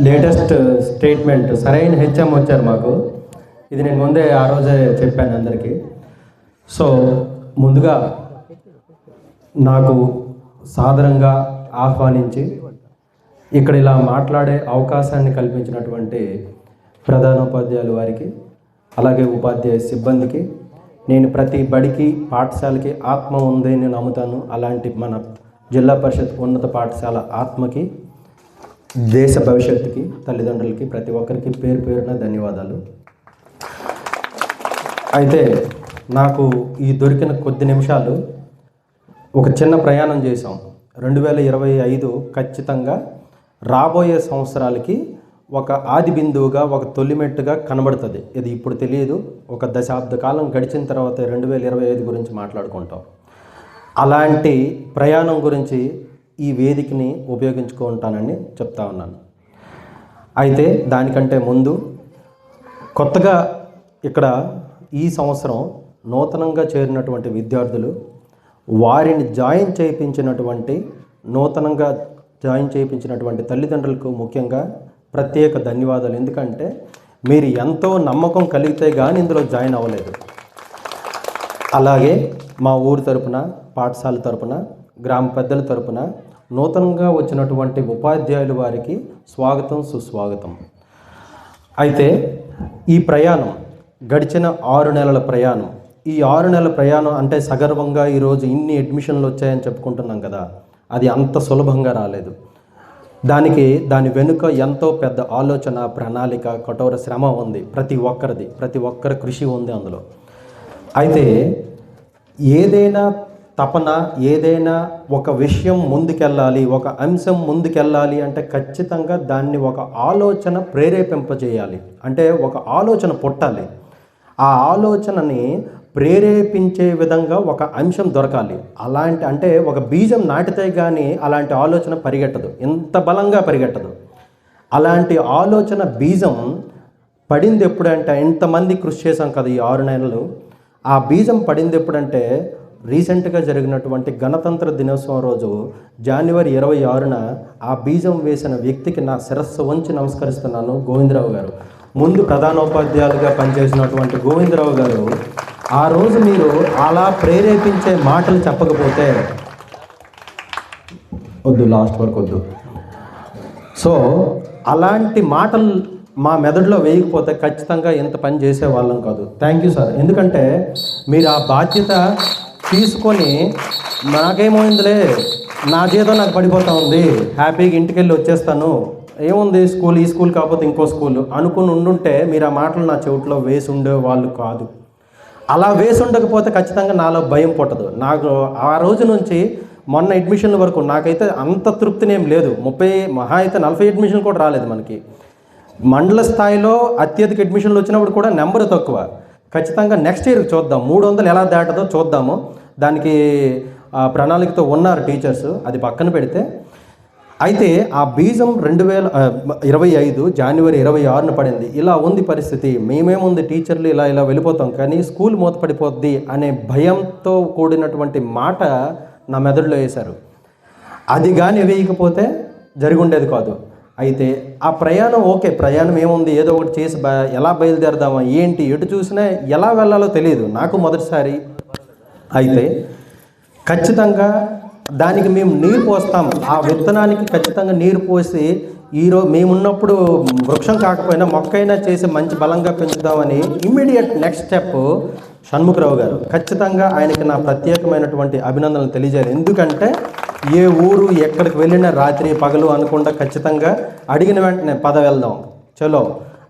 Latest statement uh, సరైన HM వచ్చారు మాకు. ఇది నేను ముందే ఆ రోజే చెప్పాను అందరికీ. సో ముందుగా నాకు సాధారణంగా ఆహ్వానించి ఇక్కడ ఇలా మాట్లాడే అవకాశాన్ని కల్పించినటువంటి ప్రధానోపాధ్యాయులు వారికి అలాగే ఉపాధ్యాయ సిబ్బందికి నేను ప్రతి బడికి పాఠశాలకి ఆత్మ ఉంది నేను నమ్ముతాను. అలాంటి మన జిల్లా పరిషత్ ఉన్నత పాఠశాల ఆత్మకి దేశ భవిష్యత్తుకి తల్లిదండ్రులకి ప్రతి ఒక్కరికి పేరు పేరున ధన్యవాదాలు. అయితే నాకు ఈ దొరికిన కొద్ది నిమిషాలు ఒక చిన్న ప్రయాణం చేసాం రెండు వేల ఇరవై ఐదు ఖచ్చితంగా రాబోయే సంవత్సరాలకి ఒక ఆది బిందువుగా ఒక తొలిమెట్టుగా కనబడుతుంది. ఇది ఇప్పుడు తెలియదు. ఒక దశాబ్ద కాలం గడిచిన తర్వాత రెండు వేల ఇరవై ఐదు గురించి మాట్లాడుకుంటాం. అలాంటి ప్రయాణం గురించి ఈ వేదికని ఉపయోగించుకుంటానని చెప్తా ఉన్నాను. అయితే దానికంటే ముందు కొత్తగా ఇక్కడ ఈ సంవత్సరం నూతనంగా చేరినటువంటి విద్యార్థులు వారిని జాయిన్ చేయించినటువంటి నూతనంగా జాయిన్ చేయించినటువంటి తల్లిదండ్రులకు ముఖ్యంగా ప్రత్యేక ధన్యవాదాలు. ఎందుకంటే మీరు ఎంతో నమ్మకం కలిగితే కానీ ఇందులో జాయిన్ అవ్వలేదు. అలాగే మా ఊరు తరపున పాఠశాల తరపున గ్రామ పెద్దల తరపున నూతనంగా వచ్చినటువంటి ఉపాధ్యాయులు వారికి స్వాగతం సుస్వాగతం. అయితే ఈ ప్రయాణం గడిచిన ఆరు నెలల ప్రయాణం ఈ ఆరు నెలల ప్రయాణం అంటే సగర్వంగా ఈరోజు ఇన్ని అడ్మిషన్లు వచ్చాయని చెప్పుకుంటున్నాం కదా అది అంత సులభంగా రాలేదు. దానికి దాని వెనుక ఎంతో పెద్ద ఆలోచన ప్రణాళిక కఠోర శ్రమ ఉంది ప్రతి ఒక్కరిది ప్రతి ఒక్కరి కృషి ఉంది అందులో. అయితే ఏదైనా తపన ఏదైనా ఒక విషయం ముందుకెళ్ళాలి ఒక అంశం ముందుకెళ్ళాలి అంటే ఖచ్చితంగా దాన్ని ఒక ఆలోచన ప్రేరేపింపజేయాలి. అంటే ఒక ఆలోచన పుట్టాలి. ఆ ఆలోచనని ప్రేరేపించే విధంగా ఒక అంశం దొరకాలి. అలాంటి అంటే ఒక బీజం నాటితే కానీ అలాంటి ఆలోచన పరిగెట్టదు. ఎంత బలంగా పరిగెట్టదు. అలాంటి ఆలోచన బీజం పడింది ఎప్పుడంటే ఎంతమంది కృషి చేశాం కదా ఈ ఆరు నెలలు. ఆ బీజం పడింది ఎప్పుడంటే రీసెంట్గా జరిగినటువంటి గణతంత్ర దినోత్సవం రోజు జనవరి ఇరవై ఆరున ఆ బీజం వేసిన వ్యక్తికి నా శిరస్సు వంచి నమస్కరిస్తున్నాను గోవిందరావు గారు. ముందు ప్రధానోపాధ్యాయులుగా పనిచేసినటువంటి గోవిందరావు గారు ఆ రోజు మీరు అలా ప్రేరేపించే మాటలు చెప్పకపోతే వద్దు లాస్ట్ వరకు వద్దు. సో అలాంటి మాటలు మా మెదడులో వేయకపోతే ఖచ్చితంగా ఇంత పని చేసే వాళ్ళం కాదు. Thank you sir. ఎందుకంటే మీరు ఆ బాధ్యత తీసుకొని నాకేమైందిలే? నా జీతం నాకు పడిపోతా ఉంది. హ్యాపీగా ఇంటికి వెళ్ళి వచ్చేస్తాను. ఏముంది స్కూల్? ఈ స్కూల్ కాకపోతే ఇంకో స్కూల్. అనుకుని ఉండుంటే మీరు ఆ మాటలు నా చెవిట్లో వేసి ఉండే వాళ్ళు కాదు. అలా వేసి ఉండకపోతే ఖచ్చితంగా నాలో భయం పుట్టదు. నాకు ఆ రోజు నుంచి మొన్న అడ్మిషన్ల వరకు నాకైతే అంత తృప్తినేం లేదు. ముప్పై మహా అయితే నలభై అడ్మిషన్ కూడా రాలేదు మనకి. మండల స్థాయిలో అత్యధిక అడ్మిషన్లు వచ్చినప్పుడు కూడా నెంబర్ తక్కువ. ఖచ్చితంగా నెక్స్ట్ ఇయర్ చూద్దాం. మూడు వందలు ఎలా దాటదో చూద్దాము. దానికి ఆ, ప్రణాళికతో ఉన్నారు టీచర్స్. అది పక్కన పెడితే అయితే ఆ బీజం రెండు వేల ఇరవై ఐదు జనవరి ఇరవై ఆరున పడింది. ఇలా ఉంది పరిస్థితి. మేమేముంది టీచర్లు ఇలా ఇలా వెళ్ళిపోతాం. కానీ స్కూల్ మూతపడిపోద్ది అనే భయంతో కూడినటువంటి మాట నా మెదడులో వేశారు. అది కానీ వేయకపోతే జరిగి ఉండేది కాదు. అయితే ఆ ప్రయాణం ఓకే ప్రయాణం ఏముంది? ఏదో ఒకటి చేసి ఎలా బయలుదేరదామా? ఏంటి? ఎటు చూసినా ఎలా వెళ్ళాలో తెలియదు. నాకు మొదటిసారి అయితే ఖచ్చితంగా దానికి మేము నీరు పోస్తాం. ఆ విత్తనానికి ఖచ్చితంగా నీరు పోసి ఈరోజు మేమున్నప్పుడు వృక్షం కాకపోయినా మొక్కైనా చేసి మంచి బలంగా పెంచుదామని immediate next step Shanmukharao garu. ఖచ్చితంగా ఆయనకి నా ప్రత్యేకమైనటువంటి అభినందనలు తెలియజేయాలి. ఎందుకంటే ఏ ఊరు ఎక్కడికి వెళ్ళినా రాత్రి పగలు అనుకుండా ఖచ్చితంగా అడిగిన వెంటనే పద వెళ్దాం చలో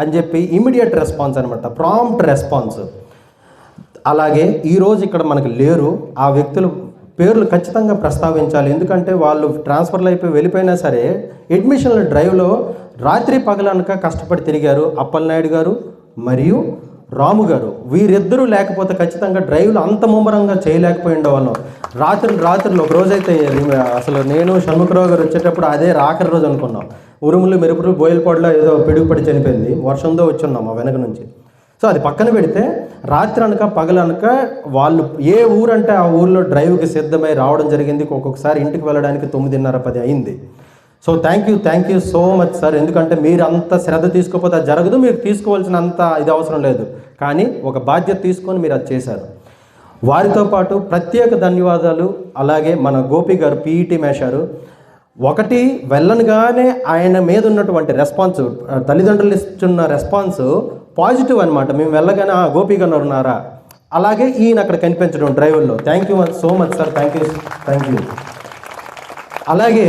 అని చెప్పి ఇమీడియట్ రెస్పాన్స్ అనమాట ప్రాంప్ట్ రెస్పాన్స్ అలాగే ఈరోజు ఇక్కడ మనకు లేరు. ఆ వ్యక్తులు పేర్లు ఖచ్చితంగా ప్రస్తావించాలి. ఎందుకంటే వాళ్ళు ట్రాన్స్ఫర్లు అయిపోయి వెళ్ళిపోయినా సరే అడ్మిషన్ల డ్రైవ్లో రాత్రి పగలనక కష్టపడి తిరిగారు అప్పలనాయుడు గారు మరియు రాము గారు. వీరిద్దరూ లేకపోతే ఖచ్చితంగా డ్రైవ్లు అంత ముమ్మరంగా చేయలేకపోయి ఉండేవాళ్ళం రాత్రి రాత్రులు ఒక రోజైతే అసలు నేను షణ్ముఖరావు గారు వచ్చేటప్పుడు అదే రాఖరి రోజు అనుకున్నాం. ఉరుములు మెరుపులు బోయలపాడులో ఏదో పిడుగుపడి చనిపోయింది. వర్షంతో వచ్చున్నాం మా వెనక నుంచి. సో అది పక్కన పెడితే రాత్రి అనక పగలనక వాళ్ళు ఏ ఊరంటే ఆ ఊర్లో డ్రైవ్కి సిద్ధమై రావడం జరిగింది. ఒక్కొక్కసారి ఇంటికి వెళ్ళడానికి తొమ్మిదిన్నర పది అయింది. So thank you thank you so much sir ఎందుకంటే మీరు అంత శ్రద్ధ తీసుకోకపోతే అది జరగదు. మీరు తీసుకోవాల్సిన అంత ఇది అవసరం లేదు. కానీ ఒక బాధ్యత తీసుకొని మీరు అది చేశారు. వారితో పాటు ప్రత్యేక ధన్యవాదాలు. అలాగే మన గోపి గారు పీఈటీ మేషారు. ఒకటి వెళ్ళనుగానే ఆయన మీద ఉన్నటువంటి రెస్పాన్స్ తల్లిదండ్రులు ఇస్తున్న రెస్పాన్స్ పాజిటివ్ అనమాట మేము వెళ్ళగానే "ఆ, ఉన్నారా? అలాగే ఈయన అక్కడ కనిపించడం డ్రైవర్లో. Thank you so much sir thank you thank you అలాగే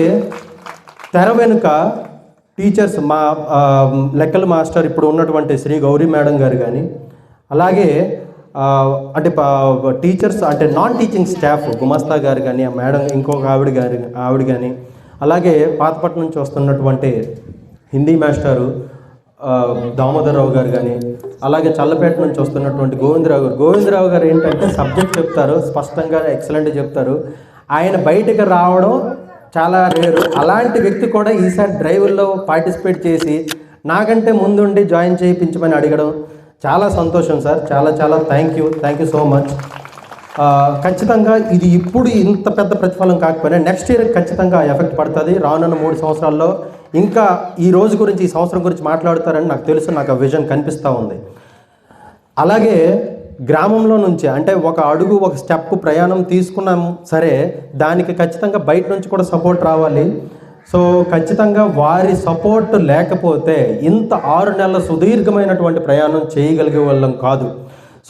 తెర వెనుక టీచర్స్ మా లెక్కల మాస్టర్ ఇప్పుడు ఉన్నటువంటి శ్రీ గౌరీ మేడం గారు కానీ అలాగే అంటే టీచర్స్ అంటే నాన్ టీచింగ్ స్టాఫ్ గుమస్తా గారు కానీ ఆ మేడం ఇంకొక ఆవిడ గారు ఆవిడ కానీ అలాగే పాతపట్నం నుంచి వస్తున్నటువంటి హిందీ మాస్టారు దామోదరరావు గారు కానీ అలాగే చల్లపేట నుంచి వస్తున్నటువంటి గోవిందరావు గారు. గోవిందరావు గారు ఏంటంటే సబ్జెక్ట్ చెప్తారు స్పష్టంగా ఎక్సలెంట్ చెప్తారు. ఆయన బయటకు రావడం చాలా రేరు. అలాంటి వ్యక్తి కూడా ఈసారి డ్రైవర్లో పార్టిసిపేట్ చేసి నాకంటే ముందుండి జాయిన్ చేయించమని అడగడం చాలా సంతోషం సార్. చాలా చాలా thank you. Thank you so much. ఖచ్చితంగా ఇది ఇప్పుడు ఇంత పెద్ద ప్రతిఫలం కాకపోయినా నెక్స్ట్ ఇయర్ ఖచ్చితంగా ఎఫెక్ట్ పడుతుంది. రానున్న మూడు సంవత్సరాల్లో ఇంకా ఈ రోజు గురించి ఈ సంవత్సరం గురించి మాట్లాడతారని నాకు తెలుసు నాకు ఆ విజన్ కనిపిస్తూ ఉంది. అలాగే గ్రామంలో నుంచి అంటే ఒక అడుగు ఒక స్టెప్ ప్రయాణం తీసుకున్నాం సరే దానికి ఖచ్చితంగా బయట నుంచి కూడా సపోర్ట్ రావాలి. సో ఖచ్చితంగా వారి సపోర్ట్ లేకపోతే ఇంత ఆరు నెలల సుదీర్ఘమైనటువంటి ప్రయాణం చేయగలిగే వాళ్ళం కాదు.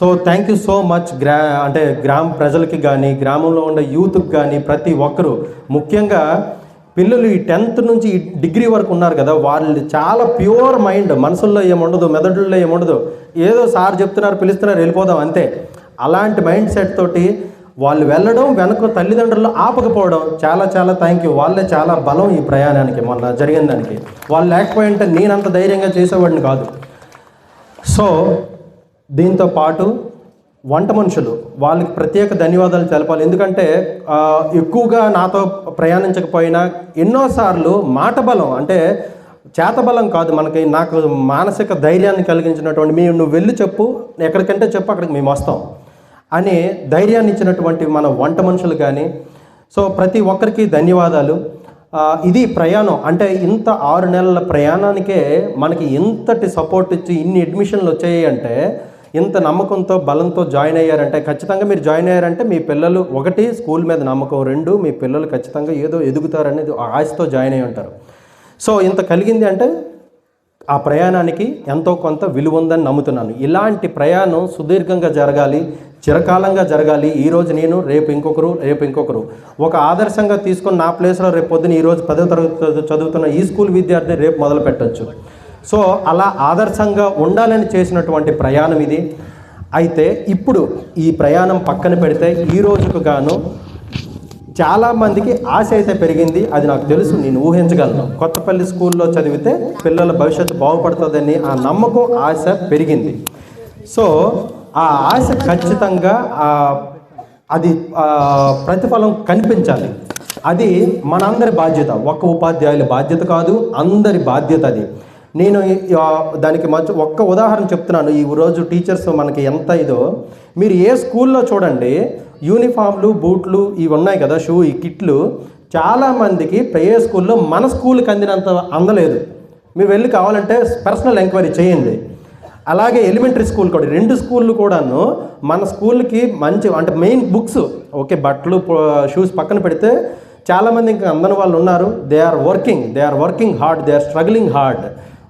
So thank you so much గ్రా అంటే గ్రామ ప్రజలకి కానీ గ్రామంలో ఉండే యూత్కి కానీ ప్రతి ఒక్కరూ. ముఖ్యంగా పిల్లలు ఈ టెన్త్ నుంచి ఈ డిగ్రీ వరకు ఉన్నారు కదా వాళ్ళు చాలా ప్యూర్ మైండ్ మనసుల్లో ఏముండదు మెదడుల్లో ఏముండదు. ఏదో సార్ చెప్తున్నారు పిలుస్తున్నారు వెళ్ళిపోదాం అంతే. అలాంటి మైండ్ సెట్ తోటి వాళ్ళు వెళ్ళడం వెనక తల్లిదండ్రులు ఆపకపోవడం చాలా చాలా థ్యాంక్ యూ వాళ్ళే చాలా బలం ఈ ప్రయాణానికి మొన్న జరిగిన దానికి. వాళ్ళు లేకపోయింటే నేనంత ధైర్యంగా చేసేవాడిని కాదు. సో దీంతో పాటు వంట మనుషులు. వాళ్ళకి ప్రత్యేక ధన్యవాదాలు తెలపాలి. ఎందుకంటే ఎక్కువగా నాతో ప్రయాణించకపోయినా ఎన్నోసార్లు మాట బలం అంటే చేతబలం కాదు మనకి నాకు మానసిక ధైర్యాన్ని కలిగించినటువంటి మీ నువ్వు వెళ్ళి చెప్పు ఎక్కడికంటే చెప్పు అక్కడికి మేము వస్తాం అని ధైర్యాన్ని ఇచ్చినటువంటి మన వంట మనుషులు కానీ సో ప్రతి ఒక్కరికి ధన్యవాదాలు. ఇది ప్రయాణం. అంటే ఇంత ఆరు నెలల ప్రయాణానికే మనకి ఇంతటి సపోర్ట్ ఇచ్చి ఇన్ని అడ్మిషన్లు వచ్చాయి అంటే ఇంత నమ్మకంతో బలంతో జాయిన్ అయ్యారంటే ఖచ్చితంగా మీరు జాయిన్ అయ్యారంటే మీ పిల్లలు ఒకటి స్కూల్ మీద నమ్మకం రెండు మీ పిల్లలు ఖచ్చితంగా ఏదో ఎదుగుతారనేది ఆశతో జాయిన్ అయి ఉంటారు. సో ఇంత కలిగింది అంటే ఆ ప్రయాణానికి ఎంతో కొంత విలువ ఉందని నమ్ముతున్నాను. ఇలాంటి ప్రయాణం సుదీర్ఘంగా జరగాలి చిరకాలంగా జరగాలి. ఈ రోజు నేను రేపు ఇంకొకరు రేపు ఇంకొకరు. ఒక ఆదర్శంగా తీసుకుని నా ప్లేస్లో రేపు పొద్దున ఈ రోజు పదో తరగతి చదువుతున్న ఈ స్కూల్ విద్యార్థిని రేపు మొదలు పెట్టచ్చు సో అలా ఆదర్శంగా ఉండాలని చేసినటువంటి ప్రయాణం ఇది. అయితే ఇప్పుడు ఈ ప్రయాణం పక్కన పెడితే ఈ రోజుకు గాను చాలా మందికి ఆశ అయితే పెరిగింది. అది నాకు తెలుసు నేను ఊహించగలను. కొత్తపల్లి స్కూల్లో చదివితే పిల్లల భవిష్యత్తు బాగుపడుతుందని ఆ నమ్మకం ఆశ పెరిగింది. సో ఆ ఆశ ఖచ్చితంగా అది ప్రతిఫలం కనిపించాలి. అది మనందరి బాధ్యత. ఒక్క ఉపాధ్యాయుల బాధ్యత కాదు అందరి బాధ్యత అది. నేను దానికి మధ్య ఒక్క ఉదాహరణ చెప్తున్నాను. ఈ రోజు టీచర్స్ మనకి ఎంత ఇదో. మీరు ఏ స్కూల్లో చూడండి యూనిఫామ్లు బూట్లు ఇవి ఉన్నాయి కదా షూ ఈ కిట్లు. చాలామందికి ప్రయే స్కూల్లో మన స్కూల్కి అందినంత అందలేదు. మీరు వెళ్ళి కావాలంటే పర్సనల్ ఎంక్వైరీ చేయండి. అలాగే ఎలిమెంటరీ స్కూల్ కూడా రెండు స్కూళ్ళు కూడాను మన స్కూల్కి మంచి అంటే మెయిన్ బుక్స్ ఓకే బట్టలు షూస్ పక్కన పెడితే చాలామంది ఇంకా అందని వాళ్ళు ఉన్నారు. They are working they are working hard they are struggling hard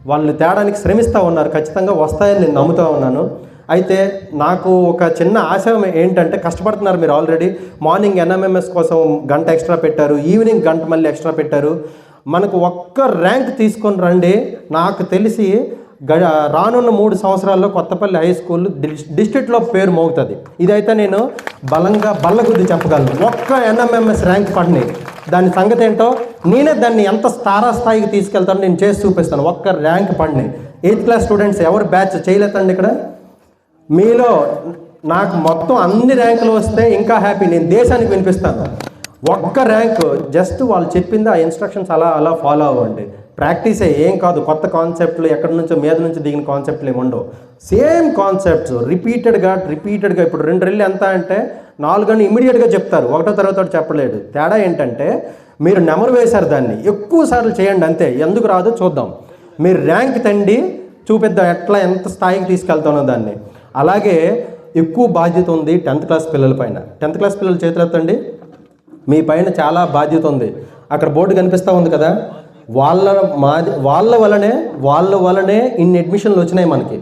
వాళ్ళు తేడానికి శ్రమిస్తూ ఉన్నారు. ఖచ్చితంగా వస్తాయని నేను నమ్ముతూ ఉన్నాను. అయితే నాకు ఒక చిన్న ఆశయం ఏంటంటే కష్టపడుతున్నారు మీరు ఆల్రెడీ. మార్నింగ్ ఎన్ఎంఎంఎస్ కోసం గంట ఎక్స్ట్రా పెట్టారు. ఈవినింగ్ గంట మళ్ళీ ఎక్స్ట్రా పెట్టారు. మనకు ఒక్క ర్యాంక్ తీసుకొని రండి. నాకు తెలిసి గ రానున్న మూడు సంవత్సరాల్లో కొత్తపల్లి హై స్కూల్ డిస్ డిస్ట్రిక్ట్లో పేరు మోగుతుంది. ఇదైతే నేను బలంగా బల్ల గుద్ది చెప్పగలను. ఒక్క ఎన్ఎంఎంఎస్ ర్యాంక్ పడినాయి. దాని సంగతి ఏంటో నేనే దాన్ని ఎంత తారా స్థాయికి తీసుకెళ్తానో నేను చేసి చూపిస్తాను. ఒక్క ర్యాంక్ పండి ఎయిత్ క్లాస్ స్టూడెంట్స్ ఎవరు బ్యాచ్ చేయలేదండి ఇక్కడ? మీలో నాకు మొత్తం అన్ని ర్యాంకులు వస్తే ఇంకా హ్యాపీ నేను దేశానికి వినిపిస్తాను. ఒక్క ర్యాంక్ జస్ట్ వాళ్ళు చెప్పింది ఆ ఇన్స్ట్రక్షన్స్ అలా అలా ఫాలో అవ్వండి. ప్రాక్టీసే ఏం కాదు. కొత్త కాన్సెప్ట్లు ఎక్కడి నుంచో మీద నుంచి దిగిన కాన్సెప్ట్లు ఏమి ఉండవు. సేమ్ కాన్సెప్ట్స్ రిపీటెడ్గా రిపీటెడ్గా ఇప్పుడు రెండు రెళ్ళు ఎంత అంటే నాలుగు అని ఇమీడియట్గా చెప్తారు. ఒకటో తర్వాత చెప్పలేదు తేడా ఏంటంటే మీరు నెమరు వేశారు దాన్ని. ఎక్కువ సార్లు చేయండి అంతే. ఎందుకు రాదో? చూద్దాం. మీరు ర్యాంక్ తండి చూపిద్దాం ఎట్లా ఎంత స్థాయికి తీసుకెళ్తానో దాన్ని. అలాగే ఎక్కువ బాధ్యత ఉంది టెన్త్ క్లాస్ పిల్లల పైన. టెన్త్ క్లాస్ పిల్లల చేతులెత్తండి మీ పైన చాలా బాధ్యత ఉంది. అక్కడ బోర్డు కనిపిస్తూ ఉంది కదా? వాళ్ళ మా వాళ్ళ వలనే వాళ్ళ వలనే ఇన్ని అడ్మిషన్లు వచ్చినాయి మనకి.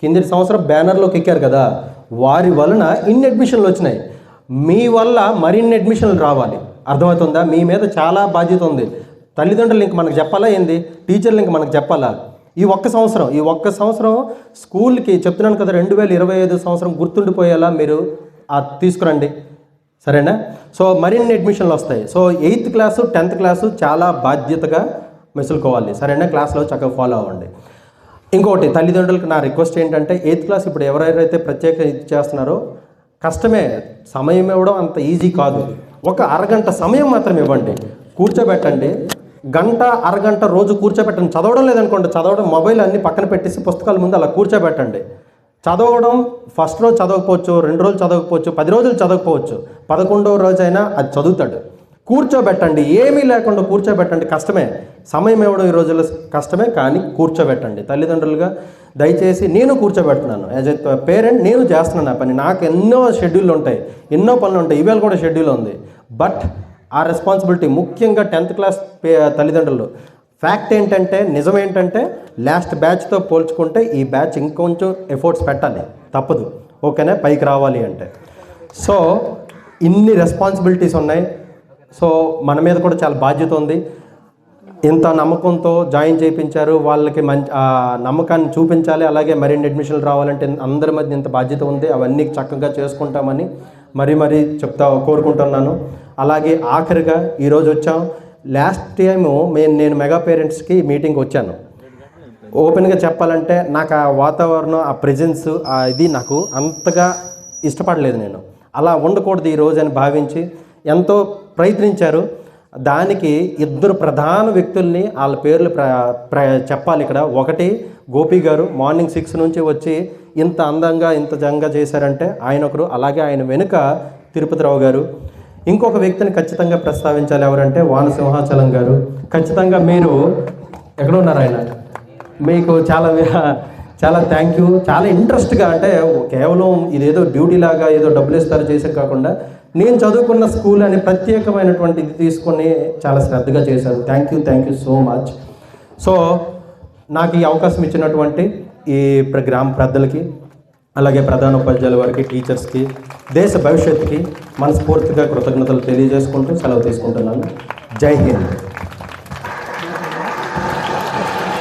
కిందటి సంవత్సరం బ్యానర్లోకి ఎక్కారు కదా? వారి వలన ఇన్ని అడ్మిషన్లు వచ్చినాయి. మీ వల్ల మరిన్ని అడ్మిషన్లు రావాలి. అర్థమవుతుందా? మీ మీద చాలా బాధ్యత ఉంది. తల్లిదండ్రులు ఇంక మనకు చెప్పాలా ఏంది? టీచర్లు ఇంక మనకు చెప్పాలా? ఈ ఒక్క సంవత్సరం ఈ ఒక్క సంవత్సరం స్కూల్కి చెప్తున్నాను కదా రెండు వేల ఇరవై ఐదు సంవత్సరం గుర్తుండిపోయేలా మీరు తీసుకురండి. సరేనా? సో మరిన్ని అడ్మిషన్లు వస్తాయి. So eighth class tenth class చాలా బాధ్యతగా మెసులుకోవాలి. సరేనా? క్లాస్లో చక్కగా ఫాలో అవ్వండి. ఇంకోటి తల్లిదండ్రులకు నా రిక్వెస్ట్ ఏంటంటే ఎయిత్ క్లాస్ ఇప్పుడు ఎవరెవరైతే ప్రత్యేక ఇది చేస్తున్నారో కష్టమే. సమయం ఇవ్వడం అంత ఈజీ కాదు. ఒక అరగంట సమయం మాత్రం ఇవ్వండి. కూర్చోబెట్టండి. గంట అరగంట రోజు కూర్చోబెట్టండి. చదవడం లేదనుకోండి. చదవడం మొబైల్ అన్ని పక్కన పెట్టేసి పుస్తకాల ముందు అలా కూర్చోబెట్టండి. చదవడం ఫస్ట్ రోజు చదవకపోవచ్చు రెండు రోజులు చదవకపోవచ్చు పది రోజులు చదవకపోవచ్చు పదకొండవ రోజైనా అది చదువుతాడు. కూర్చోబెట్టండి. ఏమీ లేకుండా కూర్చోబెట్టండి కష్టమే. సమయం ఇవ్వడం ఈ రోజుల్లో కష్టమే కానీ కూర్చోబెట్టండి. తల్లిదండ్రులుగా దయచేసి నేను కూర్చోబెడుతున్నాను. యాజ్ ఎ పేరెంట్ నేను చేస్తున్నాను ఆ పని. నాకు ఎన్నో షెడ్యూల్ ఉంటాయి. ఎన్నో పనులు ఉంటాయి. ఇవాళ కూడా షెడ్యూల్ ఉంది. బట్ ఆ రెస్పాన్సిబిలిటీ ముఖ్యంగా టెన్త్ క్లాస్ తల్లిదండ్రులు. ఫ్యాక్ట్ ఏంటంటే నిజం ఏంటంటే లాస్ట్ బ్యాచ్తో పోల్చుకుంటే ఈ బ్యాచ్ ఇంకొంచెం ఎఫర్ట్స్ పెట్టాలి. తప్పదు. ఓకేనా? పైకి రావాలి అంటే. సో ఇన్ని రెస్పాన్సిబిలిటీస్ ఉన్నాయి. సో మన మీద కూడా చాలా బాధ్యత ఉంది. ఇంత నమ్మకంతో జాయిన్ చేయించారు. వాళ్ళకి మంచి నమ్మకాన్ని చూపించాలి. అలాగే మరిన్ని అడ్మిషన్లు రావాలంటే అందరి మధ్య ఇంత బాధ్యత ఉంది. అవన్నీ చక్కగా చేసుకుంటామని మరీ మరీ చెప్తా కోరుకుంటున్నాను. అలాగే ఆఖరిగా ఈరోజు వచ్చాం. లాస్ట్ టైము మేము నేను మెగా పేరెంట్స్కి మీటింగ్ వచ్చాను. ఓపెన్గా చెప్పాలంటే నాకు ఆ వాతావరణం ఆ ప్రెజెన్స్ ఆ ఇది నాకు అంతగా ఇష్టపడలేదు నేను. అలా ఉండకూడదు ఈ రోజు అని భావించి ఎంతో ప్రయత్నించారు. దానికి ఇద్దరు ప్రధాన వ్యక్తుల్ని వాళ్ళ పేర్లు ప్ర ప్ర చెప్పాలి ఇక్కడ. ఒకటి గోపి గారు మార్నింగ్ సిక్స్ నుంచి వచ్చి ఇంత అందంగా ఇంత జంగా చేశారంటే ఆయన ఒకరు అలాగే ఆయన వెనుక తిరుపతిరావు గారు. ఇంకొక వ్యక్తిని ఖచ్చితంగా ప్రస్తావించాలి ఎవరంటే వానసింహాచలం గారు. ఖచ్చితంగా మీరు ఎక్కడ ఉన్నారు ఆయన? మీకు చాలా చాలా థ్యాంక్ యూ చాలా ఇంట్రెస్ట్గా అంటే కేవలం ఇదేదో డ్యూటీ లాగా ఏదో డబ్బులు ఇస్తారు చేసాం కాకుండా నేను చదువుకున్న స్కూల్ అని ప్రత్యేకమైనటువంటి ఇది తీసుకొని చాలా శ్రద్ధగా చేశాను thank you thank you so much so నాకు ఈ అవకాశం ఇచ్చినటువంటి ఈ ప్ర- గ్రామ పెద్దలకి అలాగే ప్రధాన ఉపాధ్యాయుల వారికి టీచర్స్కి దేశ భవిష్యత్తుకి మనస్ఫూర్తిగా కృతజ్ఞతలు తెలియజేసుకుంటూ సెలవు తీసుకుంటున్నాను. జై హింద్.